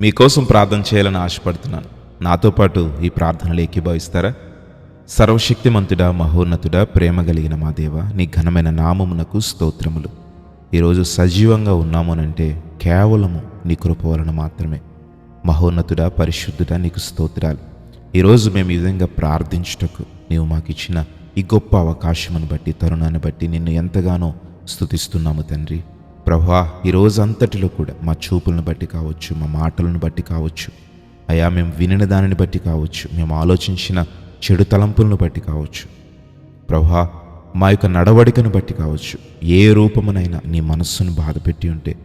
మీకోసం ప్రార్థన చేయాలని ఆశపడుతున్నాను. నాతో పాటు ఈ ప్రార్థనలు ఏకీభవిస్తారా? సర్వశక్తిమంతుడా మహోన్నతుడా ప్రేమ కలిగిన మా దేవ నీ ఘనమైన నామమునకు స్తోత్రములు. ఈరోజు సజీవంగా ఉన్నామునంటే కేవలము నీ కృప వలన మాత్రమే. మహోన్నతుడా పరిశుద్ధుడా నీకు స్తోత్రాలు. ఈరోజు మేము ఈ విధంగా ప్రార్థించుటకు నీవు మాకు ఇచ్చిన ఈ గొప్ప అవకాశమును బట్టి తరుణాన్ని బట్టి నిన్ను ఎంతగానో స్థుతిస్తున్నాము తండ్రి. ప్రభా ఈ రోజు అంతటిలో కూడా మా చూపులను బట్టి కావచ్చు మా మాటలను బట్టి కావచ్చు అయా మేము వినిన దానిని బట్టి కావచ్చు మేము ఆలోచించిన చెడు తలంపులను బట్టి కావచ్చు. ప్రభా మా యొక్క నడవడికను బట్టి కావచ్చు ఏ రూపమునైనా నీ మనస్సును బాధపెట్టి ఉంటే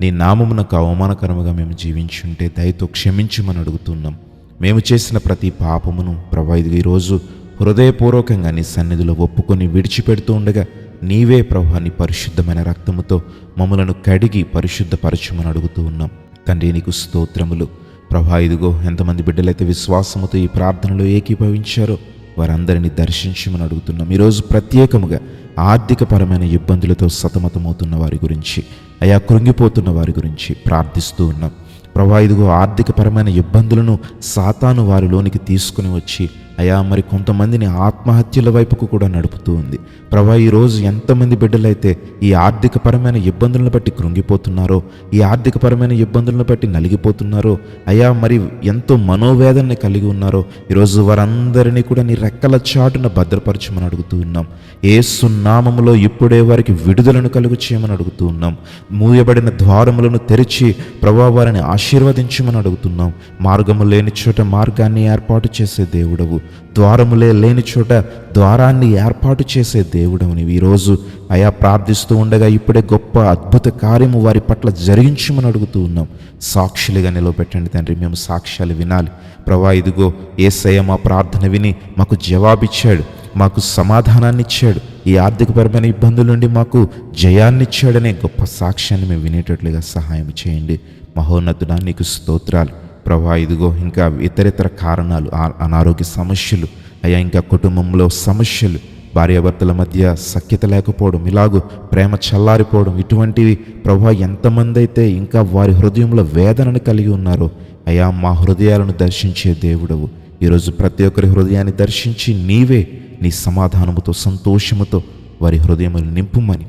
నీ నామమునకు అవమానకరముగా మేము జీవించి ఉంటే దయతో క్షమించమని అడుగుతున్నాం. మేము చేసిన ప్రతి పాపమును ప్రభా ఇది ఈరోజు హృదయపూర్వకంగా నీ సన్నిధిలో ఒప్పుకొని విడిచిపెడుతూ ఉండగా నీవే ప్రభా పరిశుద్ధమైన రక్తముతో మమ్మలను కడిగి పరిశుద్ధపరచమని అడుగుతూ ఉన్నాం. తండ్రి నీకు స్తోత్రములు. ప్రభా ఇదిగో ఎంతమంది బిడ్డలైతే విశ్వాసముతో ఈ ప్రార్థనలో ఏకీభవించారో వారందరినీ దర్శించమని అడుగుతున్నాం. ఈరోజు ప్రత్యేకముగా ఆర్థికపరమైన ఇబ్బందులతో సతమతమవుతున్న వారి గురించి అయా కృంగిపోతున్న వారి గురించి ప్రార్థిస్తూ ఉన్నాం. ప్రభా ఇదిగో ఆర్థికపరమైన ఇబ్బందులను సాతాను వారిలోనికి తీసుకుని వచ్చి అయా మరి కొంతమందిని ఆత్మహత్యల వైపుకు కూడా నడుపుతూ ఉంది. ప్రభా ఈరోజు ఎంతమంది బిడ్డలైతే ఈ ఆర్థికపరమైన ఇబ్బందులను బట్టి కృంగిపోతున్నారో ఈ ఆర్థికపరమైన ఇబ్బందులను బట్టి నలిగిపోతున్నారో అయా మరి ఎంతో మనోవేదనని కలిగి ఉన్నారో ఈరోజు వారందరినీ కూడా నీ రెక్కల చాటున భద్రపరచమని అడుగుతూ ఉన్నాం. ఏ సున్నామములో ఇప్పుడే వారికి విడుదలను కలుగు చేయమని అడుగుతూ ఉన్నాం. మూయబడిన ద్వారములను తెరిచి ప్రభా వారిని ఆశీర్వదించమని అడుగుతున్నాం. మార్గము లేని చోట మార్గాన్ని ఏర్పాటు చేసే దేవుడవు. ద్వారములే లేని చోట ద్వారాన్ని ఏర్పాటు చేసే దేవుడవు ఈరోజు అయా ప్రార్థిస్తూ ఉండగా ఇప్పుడే గొప్ప అద్భుత కార్యము వారి పట్ల జరిగించమని అడుగుతూ ఉన్నాం. సాక్షులుగా నిలవబెట్టండి తండ్రి మేము సాక్ష్యాలు వినాలి. ప్రభా ఇదిగో ఏసయ్య మా ప్రార్థన విని మాకు జవాబిచ్చాడు మాకు సమాధానాన్ని ఇచ్చాడు ఈ ఆర్థికపరమైన ఇబ్బందుల నుండి మాకు జయాన్ని ఇచ్చాడనే గొప్ప సాక్ష్యాన్ని మేము వినేటట్లుగా సహాయం చేయండి. మహోన్నతుడా నీకు స్తోత్రాలు. ప్రభా ఇదిగో ఇంకా ఇతరితర కారణాలు అనారోగ్య సమస్యలు అయ్యా ఇంకా కుటుంబంలో సమస్యలు భార్యాభర్తల మధ్య సఖ్యత లేకపోవడం ఇలాగూ ప్రేమ చల్లారిపోవడం ఇటువంటివి ప్రభా ఎంతమంది అయితే ఇంకా వారి హృదయంలో వేదనను కలిగి ఉన్నారో అయా మా హృదయాలను దర్శించే దేవుడవు. ఈరోజు ప్రతి ఒక్కరి హృదయాన్ని దర్శించి నీవే నీ సమాధానముతో సంతోషముతో వారి హృదయములు నింపుమని.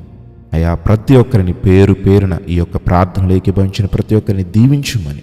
అయా ప్రతి ఒక్కరిని పేరు పేరున ఈ యొక్క ప్రార్థనలు ఏకీభవించిన ప్రతి ఒక్కరిని దీవించుమని.